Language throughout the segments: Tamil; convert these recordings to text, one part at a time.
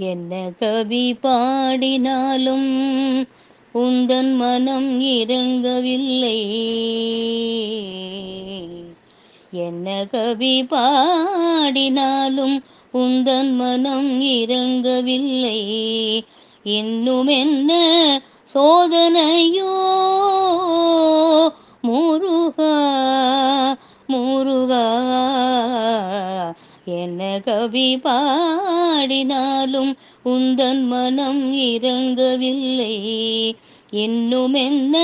என்ன கவி பாடினாலும் உந்தன் மனம் இறங்கவில்லை. என்ன கவி பாடினாலும் உந்தன் மனம் இறங்கவில்லை. இன்னும் என்ன சோதனையோ? முருகா முருகா என்ன கவி பாடினாலும் உந்தன் மனம் இறங்கவில்லை. இன்னும் என்ன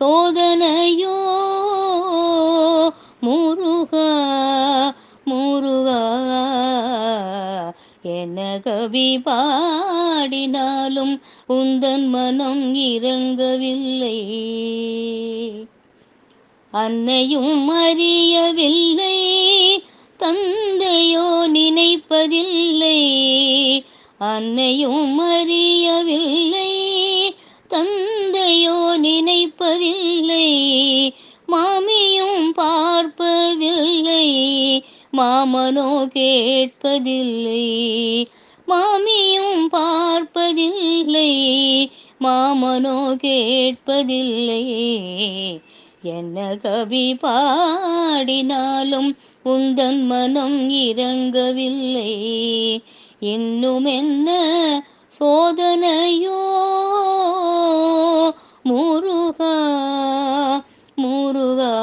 சோதனையோ? முருகா முருகா என்ன கவி பாடினாலும் உந்தன் மனம் இறங்கவில்லை. அன்னையும் அறியவில்லை தந்தையோ நினைப்பதில்லை. அன்னையும் அறியவில்லை. தந்தையோ நினைப்பதில்லை. மாமியும் பார்ப்பதில்லை. மாமனோ கேட்பதில்லை. மாமியும் பார்ப்பதில்லை. மாமனோ கேட்பதில்லை. என்ன கவி பாடினாலும் உந்தன் மனம் இறங்கவில்லை. இன்னும் என்ன சோதனையோ? முருகா முருகா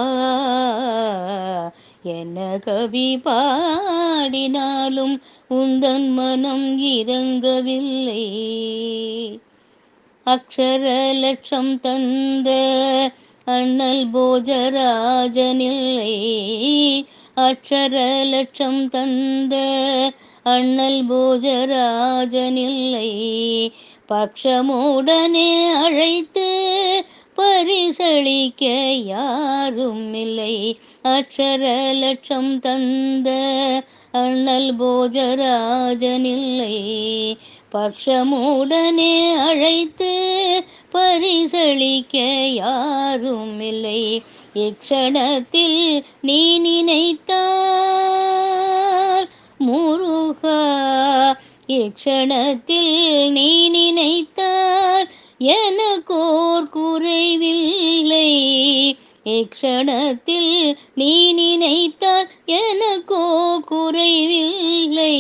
என்ன கவி பாடினாலும் உந்தன் மனம் இறங்கவில்லை. அக்ஷர லட்சம் தந்த அண்ணல் போஜராஜனில்லை. அக்ஷர லட்சம் தந்த அண்ணல் போஜராஜனில்லை. பக்ஷமுடனே அழைத்து பரிசளிக்க யாரும் இல்லை அக்ஷர லட்சம் தந்த அண்ணல் போஜராஜனில்லை. பக்ஷமுடனே அழைத்து பரிசளிக்க யாரும் இல்லை இக்ஷணத்தில் நீ நினைத்தால் முருகா. இக்ஷணத்தில் நீ நினைத்தால் எனக்கோர் குறைவில்லை. இக்ஷணத்தில் நீ நினைத்தால் எனக்கோ குறைவில்லை.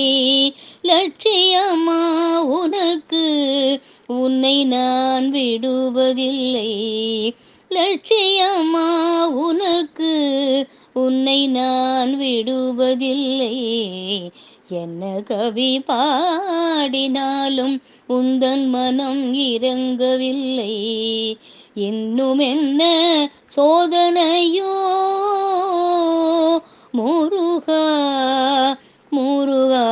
லட்சியமா உனக்கு? உன்னை நான் விடுவதில்லை. லட்சியமா உனக்கு? உன்னை நான் விடுவதில்லை. என்ன கவி பாடினாலும் உந்தன் மனம் இறங்கவில்லை. இன்னும் என்ன சோதனையோ? முருகா முருகா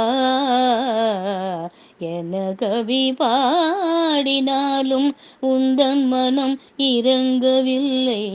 என கவி பாடினாலும் உந்தன் மனம் இறங்கவில்லை.